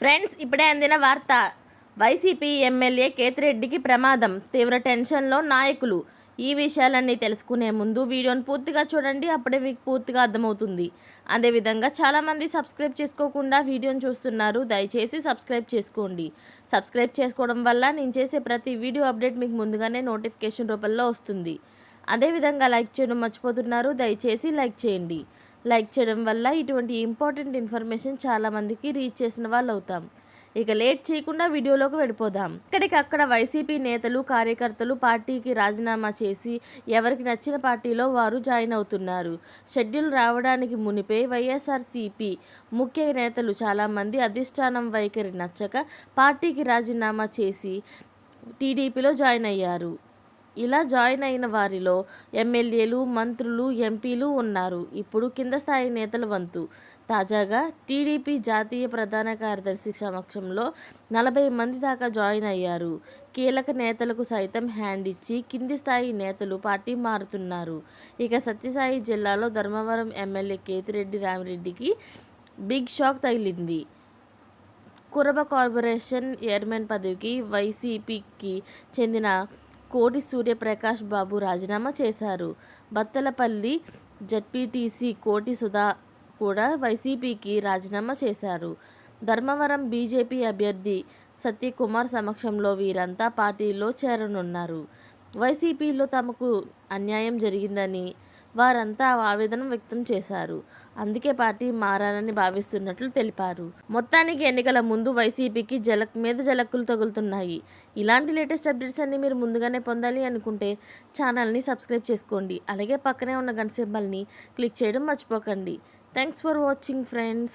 Friends ఇప్పుడే అందిన వార్త. వైసీపీ ఎమ్మెల్యే కేతిరెడ్డికి ప్రమాదం. తీవ్ర టెన్షన్లో నాయకులు. ఈ విషయాలన్నీ తెలుసుకునే ముందు వీడియోని పూర్తిగా చూడండి అప్పుడే మీకు పూర్తిగా అర్థమవుతుంది. అదేవిధంగా చాలామంది సబ్స్క్రైబ్ చేసుకోకుండా వీడియోని చూస్తున్నారు. దయచేసి సబ్స్క్రైబ్ చేసుకోండి. సబ్స్క్రైబ్ చేసుకోవడం వల్ల నేను చేసే ప్రతి వీడియో అప్డేట్ మీకు ముందుగానే నోటిఫికేషన్ రూపంలో వస్తుంది. అదేవిధంగా లైక్ చేయడం మర్చిపోతున్నారు. దయచేసి లైక్ చేయండి. లైక్ చేయడం వల్ల ఇటువంటి ఇంపార్టెంట్ ఇన్ఫర్మేషన్ చాలామందికి రీచ్ చేసిన వాళ్ళు అవుతాం. ఇక లేట్ చేయకుండా వీడియోలోకి వెళ్ళిపోదాం. ఇక్కడికక్కడ వైసీపీ నేతలు కార్యకర్తలు పార్టీకి రాజీనామా చేసి ఎవరికి నచ్చిన పార్టీలో వారు జాయిన్ అవుతున్నారు. షెడ్యూల్ రావడానికి మునిపే వైఎస్ఆర్సీపీ ముఖ్య నేతలు చాలామంది అధిష్టానం వైఖరి నచ్చక పార్టీకి రాజీనామా చేసి టీడీపీలో జాయిన్ అయ్యారు. ఇలా జాయిన్ అయిన వారిలో ఎమ్మెల్యేలు మంత్రులు ఎంపీలు ఉన్నారు. ఇప్పుడు కింద స్థాయి నేతల వంతు. తాజాగా టీడీపీ జాతీయ ప్రధాన కార్యదర్శి సమక్షంలో నలభై మంది దాకా జాయిన్ అయ్యారు. కీలక నేతలకు సైతం హ్యాండ్ ఇచ్చి కింది స్థాయి నేతలు పార్టీ మారుతున్నారు. ఇక సత్యసాయి జిల్లాలో ధర్మవరం ఎమ్మెల్యే కేతిరెడ్డి రామిరెడ్డికి బిగ్ షాక్ తగిలింది. కురబ కార్పొరేషన్ చైర్మన్ పదవికి వైసీపీకి చెందిన కోటి సూర్యప్రకాష్ బాబు రాజీనామా చేశారు. బత్తలపల్లి జడ్పీటీసీ కోటి సుధా కూడా వైసీపీకి రాజీనామా చేశారు. ధర్మవరం బీజేపీ అభ్యర్థి సత్యకుమార్ సమక్షంలో వీరంతా పార్టీలో చేరనున్నారు. వైసీపీలో తమకు అన్యాయం జరిగిందని వారంతా ఆవేదన వ్యక్తం చేశారు. అందుకే పార్టీ మారాలని భావిస్తున్నట్లు తెలిపారు. మొత్తానికి ఎన్నికల ముందు వైసీపీకి జలక్ మీద జలక్కులు తగులుతున్నాయి. ఇలాంటి లేటెస్ట్ అప్డేట్స్ అన్ని మీరు ముందుగానే పొందాలి అనుకుంటే ఛానల్ని సబ్స్క్రైబ్ చేసుకోండి. అలాగే పక్కనే ఉన్న గంట సింబల్ని క్లిక్ చేయడం మర్చిపోకండి. Thanks for watching friends.